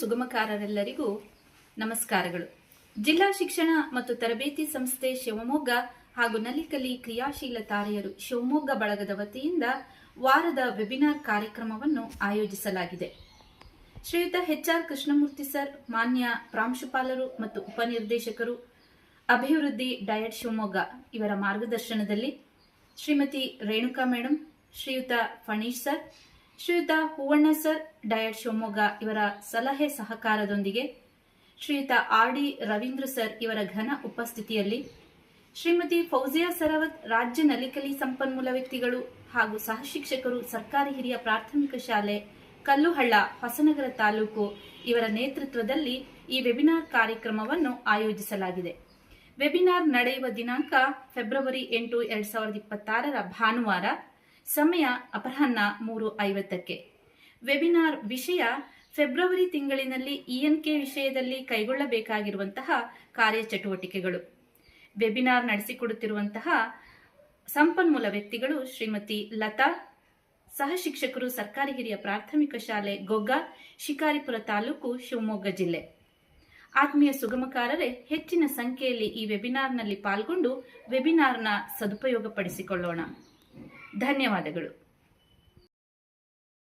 ಸುಗಮಕಾರರೆಲ್ಲರಿಗೂ ನಮಸ್ಕಾರಗಳು. ಜಿಲ್ಲಾ ಶಿಕ್ಷಣ ಮತ್ತು ತರಬೇತಿ ಸಂಸ್ಥೆ ಶಿವಮೊಗ್ಗ ಹಾಗೂ ನಲಿಕಲಿ ಕ್ರಿಯಾಶೀಲ ತಾರೆಯರು ಶಿವಮೊಗ್ಗ ಬಳಗದ ವತಿಯಿಂದ ವಾರದ ವೆಬಿನಾರ್ ಕಾರ್ಯಕ್ರಮವನ್ನು ಆಯೋಜಿಸಲಾಗಿದೆ. ಶ್ರೀಯುತ ಎಚ್ ಆರ್ ಕೃಷ್ಣಮೂರ್ತಿ ಸರ್, ಮಾನ್ಯ ಪ್ರಾಂಶುಪಾಲರು ಮತ್ತು ಉಪನಿರ್ದೇಶಕರು, ಅಭಿವೃದ್ಧಿ ಡಯಟ್ ಶಿವಮೊಗ್ಗ ಇವರ ಮಾರ್ಗದರ್ಶನದಲ್ಲಿ ಶ್ರೀಮತಿ ರೇಣುಕಾ ಮೇಡಂ, ಶ್ರೀಯುತ ಫಣೀಶ್ ಸರ್ ಶ್ರೀಯುತ ಹೂವಣ್ಣ ಸರ್, ಡಯಟ್ ಶಿವಮೊಗ್ಗ ಇವರ ಸಲಹೆ ಸಹಕಾರದೊಂದಿಗೆ ಶ್ರೀಯುತ ಆರ್ ಡಿ ರವೀಂದ್ರ ಸರ್ ಇವರ ಘನ ಉಪಸ್ಥಿತಿಯಲ್ಲಿ ಶ್ರೀಮತಿ ಫೌಜಿಯಾ ಸರವತ್ ರಾಜ್ಯ ನಲಿಕಲಿ ಸಂಪನ್ಮೂಲ ವ್ಯಕ್ತಿಗಳು ಹಾಗೂ ಸಹಶಿಕ್ಷಕರು ಸರ್ಕಾರಿ ಹಿರಿಯ ಪ್ರಾಥಮಿಕ ಶಾಲೆ ಕಲ್ಲುಹಳ್ಳ, ಹೊಸನಗರ ತಾಲೂಕು ಇವರ ನೇತೃತ್ವದಲ್ಲಿ ಈ ವೆಬಿನಾರ್ ಕಾರ್ಯಕ್ರಮವನ್ನು ಆಯೋಜಿಸಲಾಗಿದೆ. ವೆಬಿನಾರ್ ನಡೆಯುವ ದಿನಾಂಕ ಫೆಬ್ರವರಿ ಎಂಟು, ಎರಡ್ ಸಾವಿರದ ಇಪ್ಪತ್ತಾರರ ಭಾನುವಾರ. ಸಮಯ ಅಪರಾಹ್ನ ಮೂರು ಐವತ್ತಕ್ಕೆ. ವೆಬಿನಾರ್ ವಿಷಯ ಫೆಬ್ರವರಿ ತಿಂಗಳಿನಲ್ಲಿ ಇಎನ್ಕೆ ವಿಷಯದಲ್ಲಿ ಕೈಗೊಳ್ಳಬೇಕಾಗಿರುವಂತಹ ಕಾರ್ಯಚಟುವಟಿಕೆಗಳು. ವೆಬಿನಾರ್ ನಡೆಸಿಕೊಡುತ್ತಿರುವಂತಹ ಸಂಪನ್ಮೂಲ ವ್ಯಕ್ತಿಗಳು ಶ್ರೀಮತಿ ಲತಾ, ಸಹ ಶಿಕ್ಷಕರು ಸರ್ಕಾರಿ ಹಿರಿಯ ಪ್ರಾಥಮಿಕ ಶಾಲೆ ಗೊಗ್ಗ, ಶಿಕಾರಿಪುರ ತಾಲೂಕು ಶಿವಮೊಗ್ಗ ಜಿಲ್ಲೆ. ಆತ್ಮೀಯ ಸುಗಮಕಾರರೇ, ಹೆಚ್ಚಿನ ಸಂಖ್ಯೆಯಲ್ಲಿ ಈ ವೆಬಿನಾರ್ನಲ್ಲಿ ಪಾಲ್ಗೊಂಡು ವೆಬಿನಾರ್ನ ಸದುಪಯೋಗಪಡಿಸಿಕೊಳ್ಳೋಣ. ಧನ್ಯವಾದಗಳು